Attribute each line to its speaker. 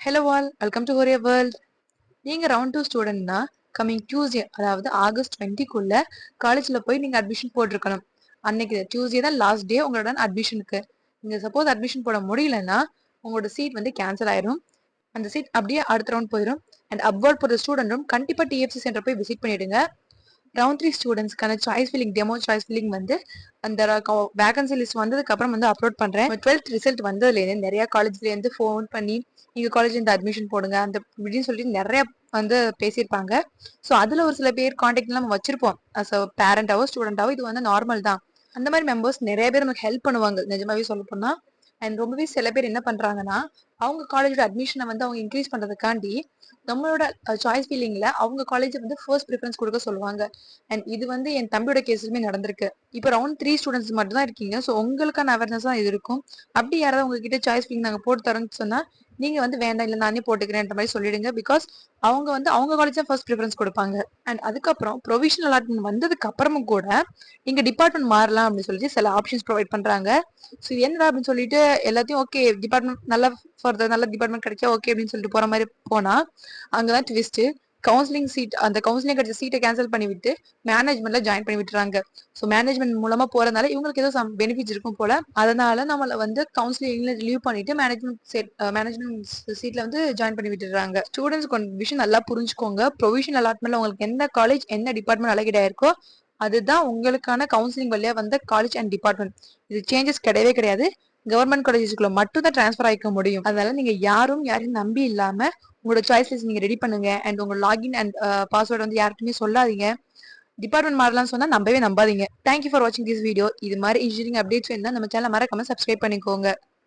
Speaker 1: Hello all welcome to ஹோரியா world நீங்கள் round two ஸ்டூடெண்ட்னா கம்மிங் டியூஸ்டே அதாவது ஆகஸ்ட் டுவெண்ட்டிக்குள்ளே காலேஜில் போய் நீங்கள் அட்மிஷன் போட்டிருக்கணும். அன்னைக்கு டியூஸ்டே தான் லாஸ்ட் டே உங்களோட அட்மிஷனுக்கு நீங்கள் சப்போஸ் அட்மிஷன் போட முடியலன்னா உங்களோட சீட் வந்து கேன்சல் ஆயிரும். அந்த சீட் அப்படியே அடுத்த ரவுண்ட் போயிடும் அண்ட் அப்வர்ட் போகிற ஸ்டூடெண்ட்டும் கண்டிப்பாக டிஎஃப்சி சென்டர் போய் விசிட் பண்ணிடுங்க. Round three ஸ்டூடெண்ட்ஸ்க்கான choice filling demo choice filling வந்து அந்த வேகன்சி லிஸ்ட் வந்ததுக்கு அப்புறம் வந்து அப்லோட் பண்ணுறேன் டுவெல்த் ரிசல்ட் வந்ததுலேருந்து நிறைய காலேஜ்லேருந்து ஃபோன் பண்ணி எங்கள் காலேஜ் இந்த அட்மிஷன் போடுங்க அந்த இப்படின்னு சொல்லிட்டு நிறைய வந்து பேசியிருப்பாங்க. ஸோ அதில் ஒரு சில பேர் காண்டாக்ட் நம்ம வச்சிருப்போம். அஸ் அ பேரண்டாவோ ஸ்டூடெண்டாவோ இது வந்து நார்மல் தான். அந்த மாதிரி மெம்பர்ஸ் நிறைய பேர் நமக்கு ஹெல்ப் பண்ணுவாங்க. நிஜமாவே சொல்ல போனால் அண்ட் ரொம்பவே சில பேர் என்ன பண்றாங்கன்னா அவங்க காலேஜோட அட்மிஷனை வந்து அவங்க இன்க்ரீஸ் பண்றதுக்காண்டி நம்மளோட சாய்ஸ் ஃபீலிங்ல அவங்க காலேஜ் வந்து ஃபர்ஸ்ட் ப்ரிஃபரன்ஸ் கொடுக்க சொல்லுவாங்க. அண்ட் இது வந்து என் தம்பியோட கேஸுமே நடந்திருக்கு. இப்போ ரவுண்ட் த்ரீ ஸ்டூடெண்ட்ஸ் மட்டும் தான் இருக்கீங்க. ஸோ உங்களுக்கான அவேர்னஸ் தான் இது இருக்கும். அப்படி யாராவது உங்ககிட்ட சாய்ஸ் ஃபீலிங் நாங்கள் போட்டு தரோம்னு சொன்னா நீங்க வந்து வேண்டாம் இல்லை நானே போட்டுக்கிறேன்ற மாதிரி சொல்லிடுங்க. பிகாஸ் அவங்க வந்து அவங்க காலேஜ் தான் ஃபர்ஸ்ட் ப்ரிஃபரன்ஸ் கொடுப்பாங்க. அண்ட் அதுக்கப்புறம் ப்ரொவிஷனல் அலாட்மெண்ட் வந்ததுக்கு அப்புறமும் கூட நீங்க டிபார்ட்மெண்ட் மாறலாம் அப்படின்னு சொல்லிட்டு சில ஆப்ஷன்ஸ் ப்ரொவைட் பண்றாங்க. ஸோ என்னடா அப்படின்னு சொல்லிட்டு எல்லாத்தையும் ஓகே டிபார்ட்மெண்ட் நல்ல ஃபர்தர் நல்ல டிபார்ட்மெண்ட் கிடைச்சா ஓகே அப்படின்னு சொல்லிட்டு போற மாதிரி போனா அங்கதான் ட்விஸ்ட் கவுன்சிலிங் சீட் அந்த கவுன்சிலிங் கிடைச்ச சீட்டை கேன்சல் பண்ணிவிட்டு மேனேஜ்மெண்ட்ல ஜாயின் பண்ணி விட்டுறாங்க ஸோ மேனேஜ்மெண்ட் மூலமா போறதுனால இவங்களுக்கு ஏதோ சம் பெனிஃபிட்ஸ் இருக்கும் போல. அதனால நம்மள வந்து கவுன்சிலிங்ல லீவ் பண்ணிட்டு மேனேஜ்மெண்ட் செட் மேனேஜ்மெண்ட் சீட்ல வந்து ஜாயின் பண்ணி விட்டுறாங்க ஸ்டூடெண்ட்ஸ் விஷயம் நல்லா புரிஞ்சுக்கோங்க. ப்ரொவிஷன் அலாட்மெண்ட்ல உங்களுக்கு எந்த காலேஜ் என்ன டிபார்ட்மெண்ட் அலகேட் ஆயிருக்கோ அதுதான் உங்களுக்கான கவுன்சிலிங் வழியா வந்த காலேஜ் அண்ட் டிபார்ட்மெண்ட் இது சேஞ்சஸ் கிடையவே கிடையாது. கவர்மெண்ட் காலேஜஸ்க்குள்ள மட்டும் தான் ட்ரான்ஸ்ஃபர் ஆகிக்க முடியும். அதனால நீங்க யாரும் யாரையும் நம்பி இல்லாம உங்களோட சாய்ஸஸ் நீங்க ரெடி பண்ணுங்க. அண்ட் உங்க லாகின் அண்ட் பாஸ்வேர்டு வந்து யாருக்குமே சொல்லாதீங்க. டிபார்ட்மெண்ட் மாறலாம் சொன்னா நம்பவே நம்பாதீங்க. தேங்க்யூ ஃபார் வாட்சிங் திஸ் வீடியோ இது மாதிரி இன்ஜினியரிங் அப்டேட்ஸ் வேணும்னா நம்ம சேனல் மறக்காம சப்ஸ்கிரைப் பண்ணிக்கோங்க.